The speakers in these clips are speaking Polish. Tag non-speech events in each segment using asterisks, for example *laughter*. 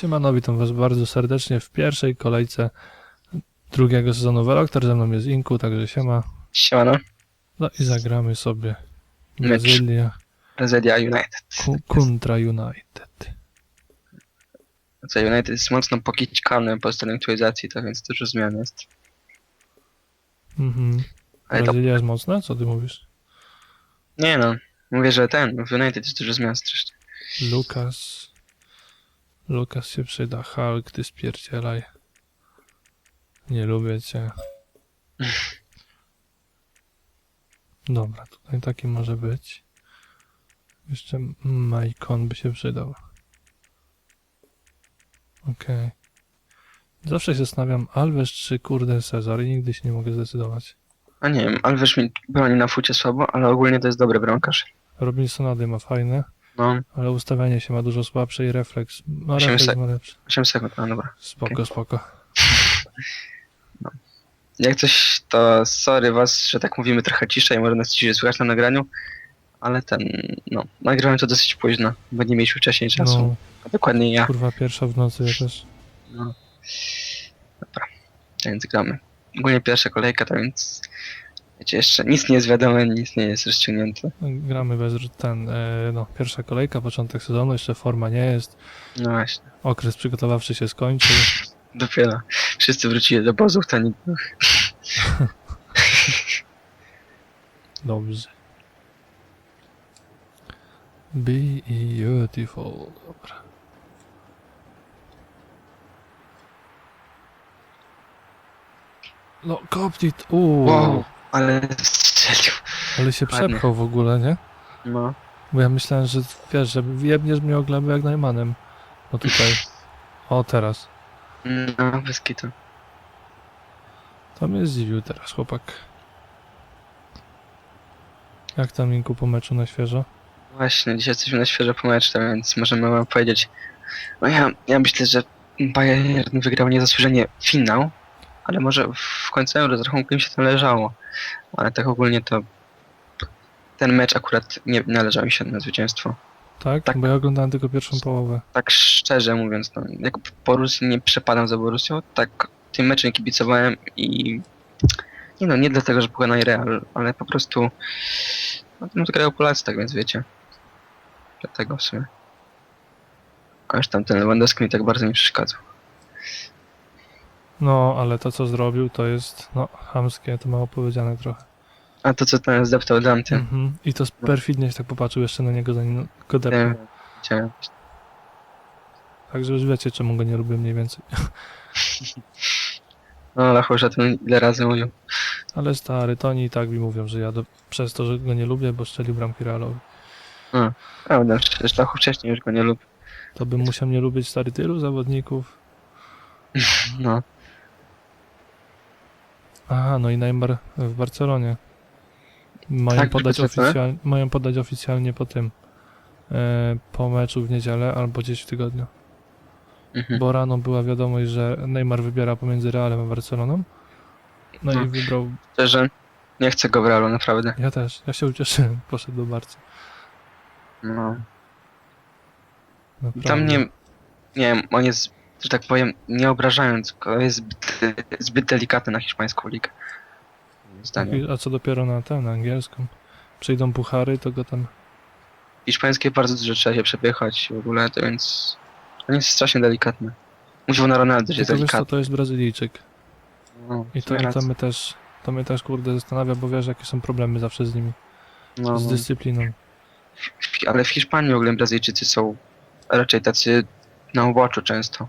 Siemano, witam was bardzo serdecznie w pierwszej kolejce drugiego sezonu Veloctor. Ze mną jest Inku, także siema. Siemano, No i zagramy sobie. Brazylia Brazylia United. kontra United. Co United jest mocno pokićkany po ostatniej aktualizacji, to więc dużo zmian jest. Mhm. Ale to, Brazylia jest mocna? Co ty mówisz? nie no, mówię, że ten, w United jest dużo zmian strasznie. Lukas. Lukas się przyda. Hulk, ty spierdzielaj. Nie lubię cię. Dobra, tutaj taki może być. Jeszcze Majkon by się przydał. Okej. Zawsze się zastanawiam, Alves czy kurde Cezar i nigdy się nie mogę zdecydować. A nie wiem, Alves mi broni na fucie słabo, ale ogólnie to jest dobry bramkarz. Robinsonady ma fajne, No, ale ustawianie się ma dużo słabsze i refleks. No Osiem refleks sek- ma lepszy. 8 sekund, a dobra. Spoko, spoko. *laughs* Jak coś, to sorry was, że tak mówimy trochę ciszej, może nas ciszej słychać na nagraniu, ale ten, no, nagrałem to dosyć późno, bo nie mieliśmy wcześniej czasu, No, a dokładnie ja. kurwa, pierwsza w nocy ja też. No. Dobra, więc gramy. Ogólnie pierwsza kolejka, to więc wiecie, jeszcze nic nie jest wiadome, nic nie jest rozciągnięte. Gramy bez ten, e, no, pierwsza kolejka, początek sezonu, jeszcze forma nie jest. No właśnie, Okres przygotowawczy się skończył. *laughs* dopiero wszyscy wrócili do obozów, to nikt... *laughs* Dobrze. Be beautiful. Dobra. No, kopnit. Uuu. Wow, ale strzelił. Ale się ładnie. przepchał w ogóle, nie? No, Bo ja myślałem, że wiesz, że jebniesz mnie o glebę jak Najmanem. No tutaj. O, teraz. no, bez kitu. To mnie zdziwił teraz chłopak. Jak tam Minku po meczu na świeżo? Właśnie, dzisiaj jesteśmy na świeżo po meczu, więc możemy wam powiedzieć... No ja, ja myślę, że Bayern wygrał niezasłużenie finał, ale może w końcowym rozrachunku im się to leżało. Ale tak ogólnie to... Ten mecz akurat nie należał mi się na zwycięstwo. Tak? Tak. Bo ja oglądałem tylko pierwszą połowę. tak szczerze mówiąc, no, jak po Rosji nie przepadam za Borussią, tak tym meczem kibicowałem i nie no, nie dlatego, że pokonali Real, ale po prostu no, to grają Polacy, tak więc wiecie. Dlatego w sumie. A już tam ten Lewandowski mi tak bardzo nie przeszkadzał. No, ale to co zrobił to jest, no, chamskie, to mało powiedziane trochę. A to co ten zdeptał Dante, Mhm. I to perfidnie się tak popatrzył jeszcze na niego, zanim go depnął. nie widziałem. Także już wiecie, czemu go nie lubię mniej więcej. No Lacho już o tym ile razy mówił. Ale stary, to oni i tak mi mówią, że ja do, przez to, że go nie lubię, bo strzelił bramki Realowi. Prawda, przecież Lacho wcześniej już go nie lubił. To bym musiał nie lubić stary tylu zawodników. No, Aha, no i Neymar w Barcelonie. Mają, Tak, podać, oficjal, mają podać oficjalnie po tym. E, po meczu w niedzielę albo gdzieś w tygodniu. mhm. Bo rano była wiadomość, że Neymar wybiera pomiędzy Realem a Barceloną. No i No. wybrał. szczerze, nie chcę go w Realu, naprawdę. Ja też. Ja się ucieszyłem. *laughs* Poszedł do Barcy. No. Naprawdę. Tam nie, nie wiem, on jest, że tak powiem, nie obrażając, go, jest zbyt, zbyt delikatny na hiszpańską ligę. Moim Zdaniem. A co dopiero na ten, na angielską. Przyjdą puchary, to go tam. Hiszpańskie bardzo dużo trzeba się przepychać w ogóle, to więc on jest strasznie delikatny. Mówił na Ronaldo, co, delikatny. to jest Brazylijczyk. No, I to, i to mnie też, to mnie też kurde zastanawia, bo wiesz jakie są problemy zawsze z nimi. no, Z no. dyscypliną. Ale w Hiszpanii w ogóle Brazylijczycy są raczej tacy na uboczu często.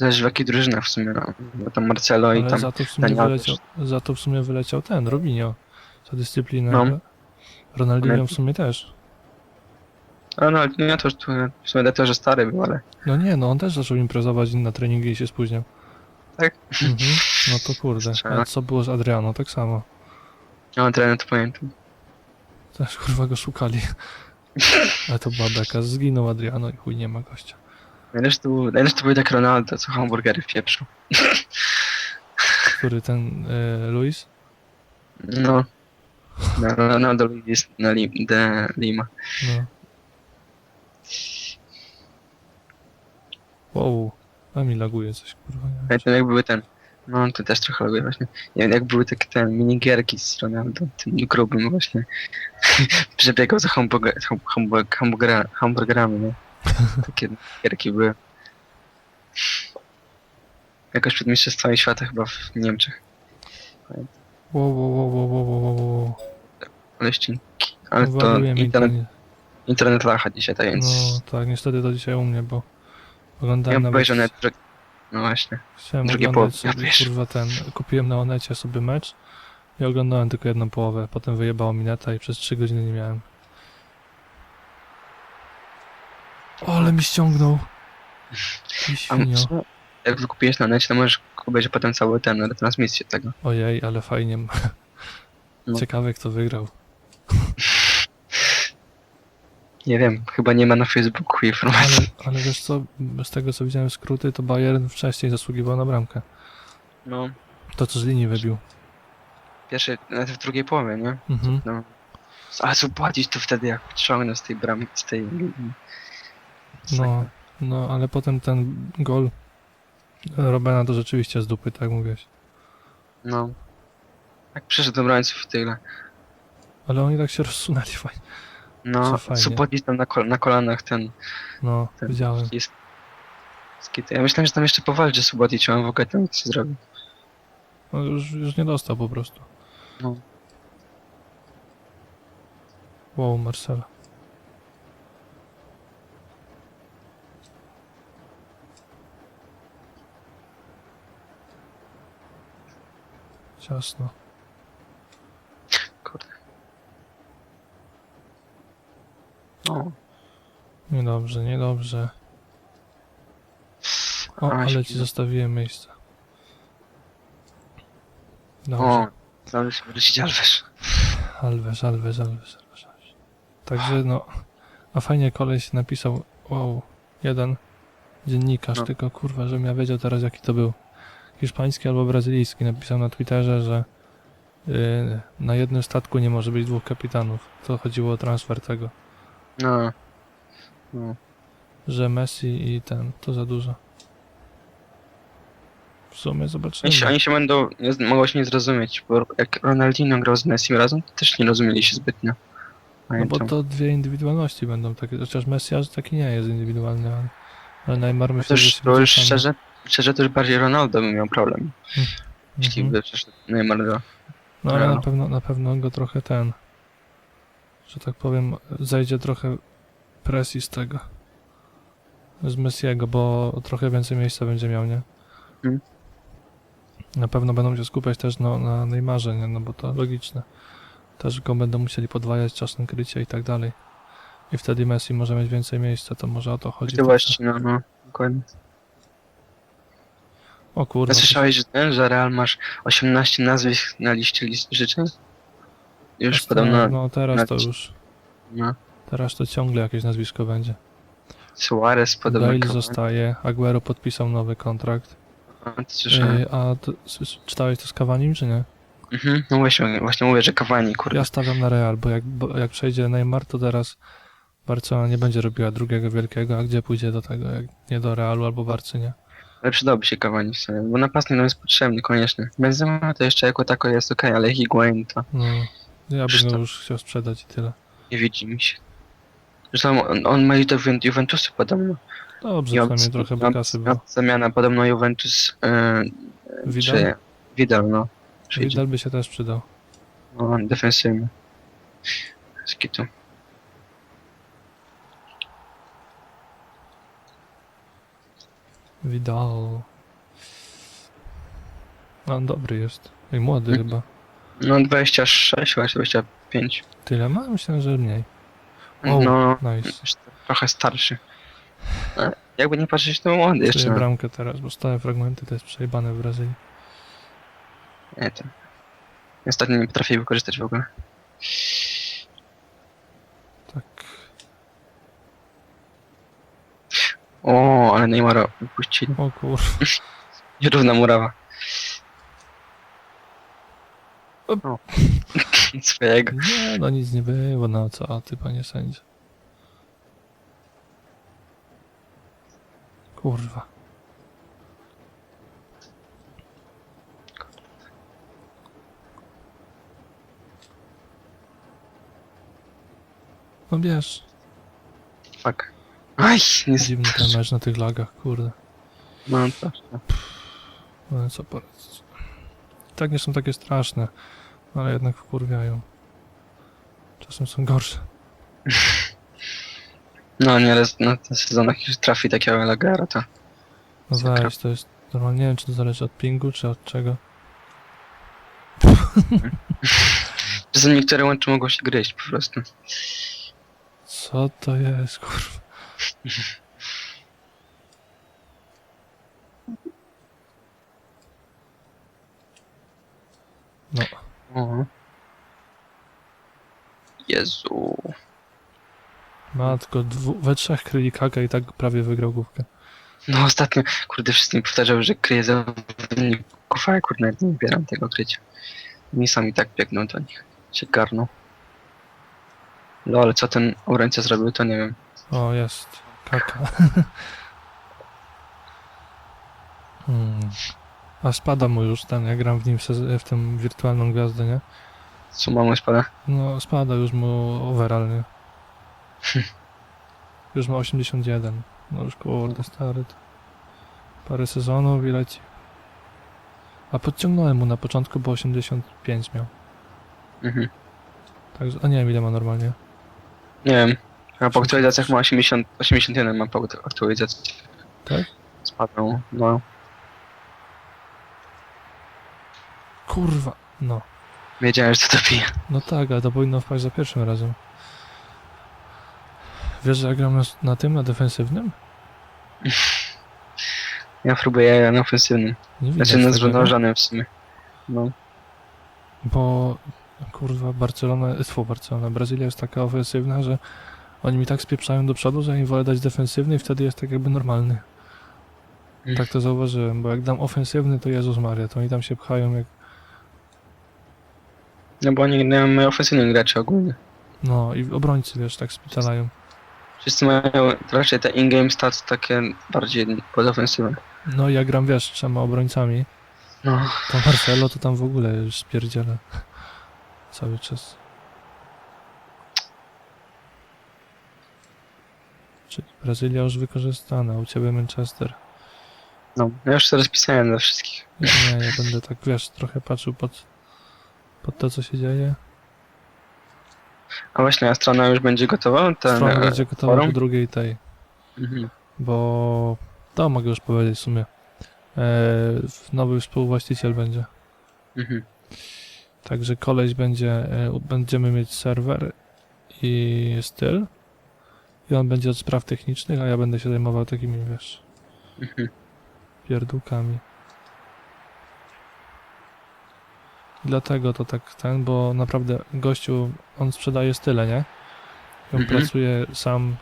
Zależy w jakich drużynach w sumie, no. Bo tam Marcelo i Ale tam... za to w sumie Daniel wyleciał, za to w sumie wyleciał ten, Robinho. Za dyscyplinę. No. Ronaldinho w sumie też. Nie to już tu w sumie że stary był, ale... No nie, no on też zaczął imprezować na treningi i się spóźniał. Tak? Mhm. No to kurde. A co było z Adriano? Tak samo. Ja mam trener, to pamiętam. Też kurwa go szukali. *laughs* Ale to była beka. Zginął Adriano i chuj nie ma gościa. Najlepszy to był, najlepszy to był tak Ronaldo, co hamburgery w pieprzu. *laughs* Który ten e, Luis? No. No, Ronaldo Luis na Lim, de Lima. No. Wow, a mi laguje coś, kurwa. Nie wiem. Pamiętam jak były ten. No to też trochę lubię właśnie. Nie wiem, jak były takie te minigierki z Ronaldo, tym grubym właśnie. *laughs* Przebiegał za hamburger, ham- hamburg, hamburgera, hamburgerami, nie? Takie gierki były. Jakoś przed mistrzostwami świata chyba w Niemczech. Wow, wow, wow, wow, wow, wow, wow, wow. Ale ścinki. Ale to Ładuje mi internet, internet. internet lacha dzisiaj, tak więc... No tak, niestety to dzisiaj u mnie, bo ja oglądałem nawet... obejrzę nawet... że- No właśnie. Chciałem drugie oglądać połowy, sobie, wiesz. kurwa, ten... Kupiłem na Onecie sobie mecz i oglądałem tylko jedną połowę. Potem wyjebało mi neta i przez 3 godziny nie miałem. O, ale mi ściągnął. A świnio. Jak kupiłeś na necie, to możesz obejrzeć potem cały ten, retransmisję tego. Ojej, ale fajnie. *laughs* No. Ciekawe kto wygrał. Nie wiem, chyba nie ma na Facebooku Ale, informacji. ale wiesz co, z tego co widziałem skróty, to Bayern wcześniej zasługiwał na bramkę. No, To co z linii wybił. pierwszy, nawet w drugiej połowie, nie? Mhm. No. Ale zapłacić to wtedy, jak ciągnę z tej bramy, z tej... No, no, ale potem ten gol Robena to rzeczywiście z dupy, tak mówiłeś. No. Jak przyszedł obrońców w tyle. Ale oni tak się rozsunęli fajnie. Co No, supłacić tam na, kol na kolanach ten... No, ten widziałem. Jest... Skity. Ja myślałem, że tam jeszcze powalczy Subotic, a on w ogóle tam nie zrobił. No, już, już nie dostał po prostu. No. Wow, Marcela. Ciasno. Kurde. No. Niedobrze, niedobrze. O, ale ci zostawiłem miejsce. Dobrze. O, zdążył się wrócić Alves, Alves, Alves. Alves. Także no, a fajnie koleś napisał, wow, jeden dziennikarz, No. tylko kurwa, żebym ja wiedział teraz jaki to był. Hiszpański albo brazylijski napisał na Twitterze, że yy, na jednym statku nie może być dwóch kapitanów. To chodziło o transfer tego, No. No. że Messi i ten, to za dużo. W sumie zobaczymy. Oni się, oni się będą, nie, mogą się nie zrozumieć, bo jak Ronaldinho grał z Messi razem, to też nie rozumieli się zbytnio. No bo Pamiętam. to dwie indywidualności będą takie, chociaż Messi aż taki nie jest indywidualny, ale, ale Neymar myślę, że już, się to już wycofamy. szczerze, szczerze to już bardziej Ronaldo by miał problem, jeśli Mhm. by przeszedł Neymar do... No ale na pewno, na pewno go trochę ten, że tak powiem, zejdzie trochę presji z tego. Z Messiego, bo trochę więcej miejsca będzie miał, nie? Mhm. Na pewno będą się skupiać też no, na Neymarze, nie? No bo to logiczne. Też go będą musieli podwajać czasem krycia i tak dalej. I wtedy Messi może mieć więcej miejsca, to może o to chodzi. To właśnie, no, no, dokładnie. O kurwa. A słyszałeś, że, ten, że Real masz 18 nazwisk na liście list życzeń? Już to- podobno, No teraz na- to już, no, teraz to ciągle jakieś nazwisko będzie. Suarez podobno... Bale zostaje, Aguero podpisał nowy kontrakt. A. Yy, a to, czytałeś to z Cavanim, czy nie? Mhm, no właśnie, właśnie mówię, że Cavani, kurde. Ja stawiam na Real, bo jak, bo jak przejdzie Neymar, to teraz Barcelona nie będzie robiła drugiego wielkiego, a gdzie pójdzie do tego, jak nie do Realu albo Barcy, nie? Ale przydałby się Cavani w sumie, bo napastnik nam jest potrzebny, koniecznie. Benzema to jeszcze jako tako jest okej, ale Higuain to No, ja bym go już chciał sprzedać i tyle. nie widzi mi się. Zresztą on, on ma iść do Ju- Juventusu podobno. Dobrze, I przynajmniej trochę by kasy było. Zamiana podobno Juventus... Yy, Vidal? Czy, Vidal, no. Przyjdzie. Vidal by się też przydał. No, defensywny. Z Vidal. No, on dobry jest. I młody Mhm. chyba. No 26, chyba 25. Tyle ma? Myślałem, że mniej. O, No, Nice. trochę starszy. A, jakby nie patrzeć, to młody jeszcze. No. bramkę teraz, bo stałe fragmenty to jest przejebane w Brazylii. Nie, to... Ostatnio nie potrafię wykorzystać w ogóle. Tak. O, ale Neymara wypuścili. O kur... *laughs* Nierówna murawa. O. *laughs* Swojego. Nie, no nic nie było, no co ty, panie sędzio. Kurwa. No wiesz, Fuck. Aj, nie dziwny ten mecz na tych lagach, kurde. No to. No co poradzić. I tak nie są takie straszne, ale jednak wkurwiają. Czasem są gorsze. *laughs* No nieraz na ten sezonach już trafi takiego lagera, to. No Sakra. weź, to jest normalnie, nie wiem czy to zależy od pingu, czy od czego. *laughs* Czasem niektóre łącze mogą się gryźć po prostu. Co to jest, kurwa? No, O. Jezu. matko, dwu, we trzech kryli kaka i tak prawie wygrał główkę. No ostatnio, kurde, wszyscy mi powtarzały, że kryję zawodników, a ja kurde nawet nie wybieram tego krycia. Mi sami tak biegną do nich. Się garną. No ale co ten obrońca zrobił, to nie wiem. O, jest. Kaka. *laughs* hmm. A spada mu już ten, ja gram w nim w, tym wirtualną gwiazdę, nie? Co mamu spada? No, spada już mu overall, nie? *laughs* Już ma 81. No już kurde, stary. to Parę sezonów i leci. A podciągnąłem mu na początku, bo 85 miał. Mhm. Także, a nie wiem ile ma normalnie. Nie wiem. A po aktualizacjach ma 80, 81 ma po aktualizacji. Tak? Spadł. No. Kurwa. No. Wiedziałem, że to pije. No tak, ale to powinno wpaść za pierwszym razem. Wiesz, że ja gram na, na tym, na defensywnym? *laughs* Ja próbuję na ofensywnym. Nie widać Znaczy na tego, zrównoważonym w sumie. No. Bo kurwa Barcelona, tfu, Barcelona, Brazylia jest taka ofensywna, że oni mi tak spieprzają do przodu, że im wolę dać defensywny i wtedy jest tak jakby normalny. Mm. Tak to zauważyłem, bo jak dam ofensywny, to Jezus Maria, to oni tam się pchają jak... No bo oni nie mają ofensywnych graczy ogólnie. No i obrońcy, wiesz, tak spitalają. Wszyscy mają raczej te in-game stats takie bardziej podofensywne. No i ja gram, wiesz, trzema obrońcami, No. to Marcelo to tam w ogóle już spierdziela. Cały czas. Czyli Brazylia już wykorzystana, u Ciebie Manchester. No. Ja już to rozpisałem dla wszystkich. Nie, nie, ja będę tak, wiesz, trochę patrzył pod, pod to, co się dzieje. A właśnie, a strona już będzie gotowa? Ten, Strona e, będzie gotowa forum? po drugiej tej, Mhm. bo to mogę już powiedzieć w sumie. E, nowy współwłaściciel będzie. Mhm. Także koleś będzie, e, będziemy mieć serwer i styl. I on będzie od spraw technicznych, a ja będę się zajmował takimi, wiesz, *laughs* pierdółkami. Dlatego to tak ten, bo naprawdę gościu, on sprzedaje style, nie? On Mhm. pracuje sam,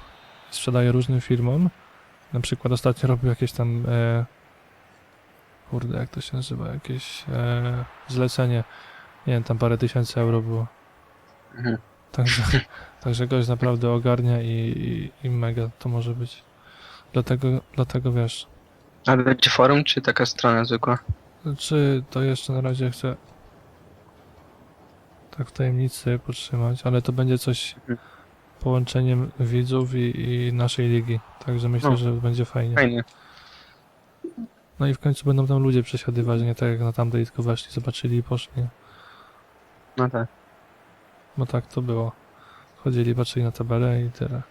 sprzedaje różnym firmom. Na przykład ostatnio robił jakieś tam, e, kurde, jak to się nazywa, jakieś e, zlecenie. Nie wiem, tam parę tysięcy euro było. Mhm. Także, *laughs* także gość naprawdę ogarnia i, i, i mega to może być. Dlatego, dlatego wiesz, A będzie forum, czy taka strona zwykła? czy to jeszcze na razie chcę tak w tajemnicy podtrzymać, ale to będzie coś Mhm. połączeniem widzów i, i naszej ligi. Także myślę, No. że będzie fajnie. Fajnie. No i w końcu będą tam ludzie przesiadywać, nie tak jak na tamtej, tylko weszli, zobaczyli i poszli. No tak. Bo tak to było. Chodzili, patrzyli na tabelę i tyle.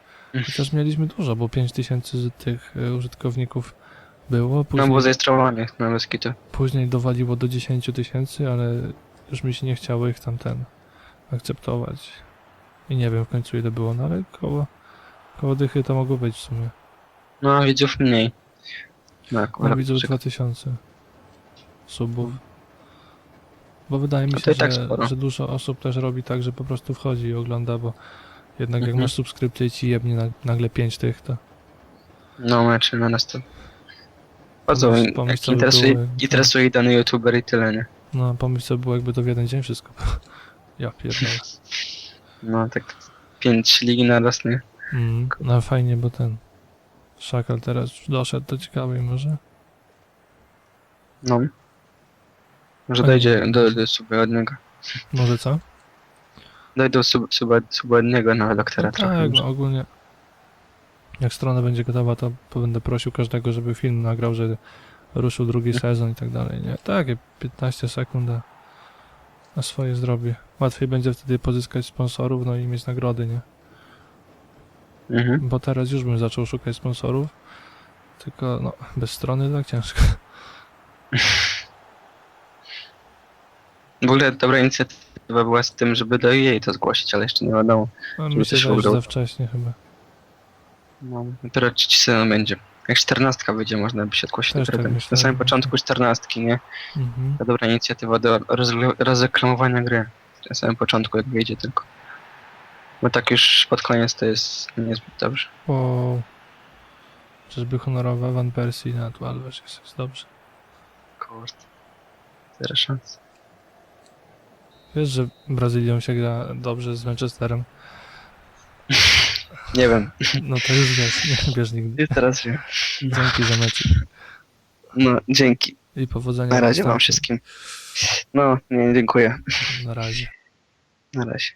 Chociaż mieliśmy dużo, bo 5000 z tych y, użytkowników było. No Później, było zarejestrowanych na Beskitu. później dowaliło do 10 tysięcy, ale już mi się nie chciało ich tam ten akceptować. I nie wiem w końcu ile było, no ale koło, koło dychy to mogło być w sumie. No widzów mniej. No, Ja akurat widzę przy- 2000 subów. Bo wydaje mi No się, to tak że, że dużo osób też robi tak, że po prostu wchodzi i ogląda, bo jednak jak Mhm. masz subskrypcję i ci jebnie na, nagle 5 tych, to No mecze na nas to. Bardzo jak by interesuje, interesuje dany youtuber i tyle, nie? no pomyśl co było jakby to w jeden dzień wszystko. *laughs* Ja pierdolę. No tak pięć ligi na raz, nie? Mm, no fajnie, bo ten Szakal teraz doszedł do ciekawej może. No. Może Fajnie. dojdzie do, do niego. Może co? Dojdę do sub, niego na doktora trochę. tak, może. no ogólnie. Jak strona będzie gotowa, to będę prosił każdego, żeby film nagrał, że ruszył drugi sezon i tak dalej. Nie, takie 15 sekund na swoje zrobię. Łatwiej będzie wtedy pozyskać sponsorów, no i mieć nagrody, nie? Mhm. Bo teraz już bym zaczął szukać sponsorów. Tylko no, bez strony tak ciężko. *laughs* W ogóle dobra inicjatywa była z tym, żeby do jej to zgłosić, ale jeszcze nie wiadomo. Żeby mi się wydaje, że udało. za wcześnie chyba. No, dopiero trzeci sezon będzie. Jak czternastka wyjdzie, można by się zgłosić Też dopiero tak. Na samym początku czternastki, nie? Mhm. Ta dobra inicjatywa do rozre- rozreklamowania gry. Na samym początku, jak wyjdzie tylko. Bo tak już pod koniec to jest niezbyt dobrze. Wow. Czyżby honorowa Van Persie na 12 jest, jest dobrze. Kurde. Zero szans. Wiesz, że Brazylią się gra dobrze z Manchesterem? Nie wiem. No to już wiesz, nie wiesz nigdy. I teraz wiem. Dzięki za mecz No, dzięki. i powodzenia. Na razie wam wszystkim. No, nie, dziękuję. Na razie. Na razie.